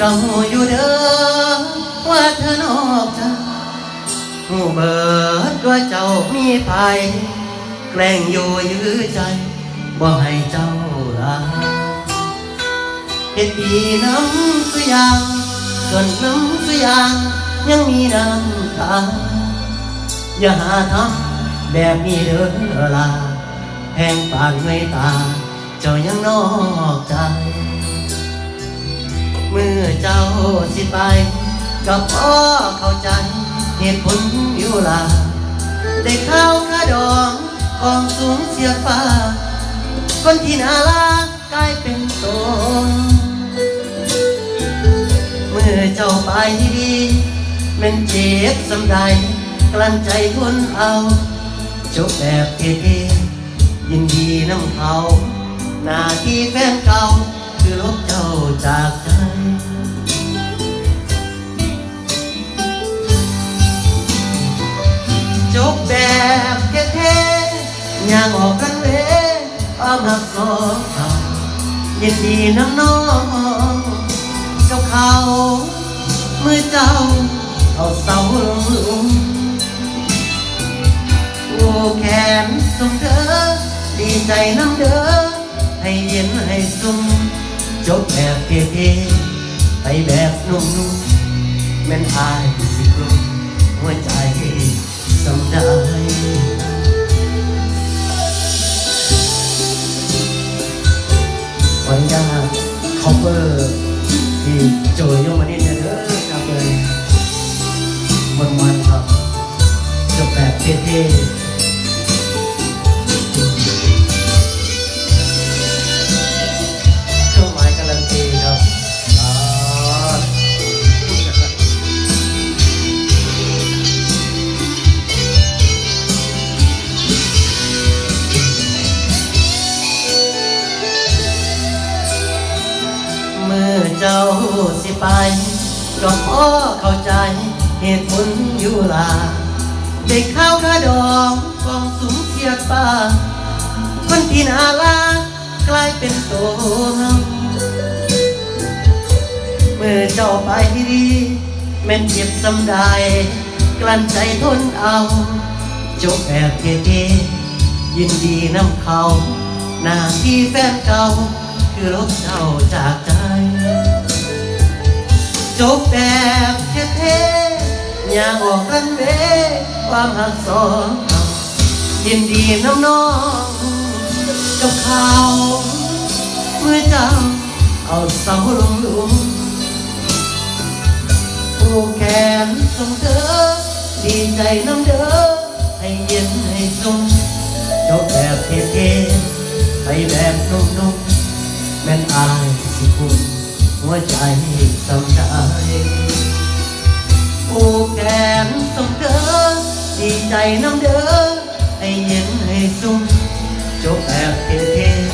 ก็หูอยู่เด้อว่าเธอนอกใจหูเบิดว่าเจ้ามีภัยแกล้งอยู่ยื้อใจบ่ให้เจ้าลาเฮ็ดดีน้ำสุยางส่วนน้ำสุยางยังมีน้ำตาอย่าหาทำแบบนี้เด้อลาแห้งปานไม่ตาเจ้ายังนอกใจ เมื่อเจ้าสิไป ก็พอเข้าใจเหตุผลอยู่ลาได้ข้าวข้าดองกองสูงเสียฟ้า คนที่น่ารักกลายเป็นโตนเมื่อเจ้าไปดีแมันเจ็บสำใดกลั้นใจทนเอาจบแบบเท่ๆยินดีน้ำเขาหน้าที่แฟนเก่าคือลบเจ้าจากใจ จบแบบเท่ๆย่างออกกันเวอ้อมหักสองเขายินดีน้ำน้องกับเขาเมื่อเจ้าเอาเสาลงลุมโอ้แขนส่งเธอดีใจน้ำเด้อให้เย็นให้ซุ่มจบแบบเท่ๆไปแบบนุ่มๆแม่นอายสิกลุ่มหัวใจ สำได้ เจ้าสิไปก็พ่อเข้าใจเหตุผลอยู่ลาได้ข้าวข้าดองกองสูงเทียบฟ้าคนที่น่ารักกลายเป็นโตเงาเมื่อเจ้าไปดีแม่นเจ็บสำได้กลั้นใจทนเอาจบแบบเท่ๆยินดีนำเขาหน้าที่แฟนเก่าคือลบเจ้าจากใจ จบแบบเท่ๆอย่าออกกันเวความหักสองยินดีน้ำน้องกับเขาเมื่อจ้าเอาเสาลงลุมผูกแขนส่งเธอดีใจน้ำเด้อให้เย็นให้ซุ่มจบแบบเท่ๆไปแบบนุ่มๆแม่นอายสิคุณ วใจสำได้โอ้แกนสมเด้อดีใจน้ำเด้อให้เย็นให้ซุ่มจบแบบเท่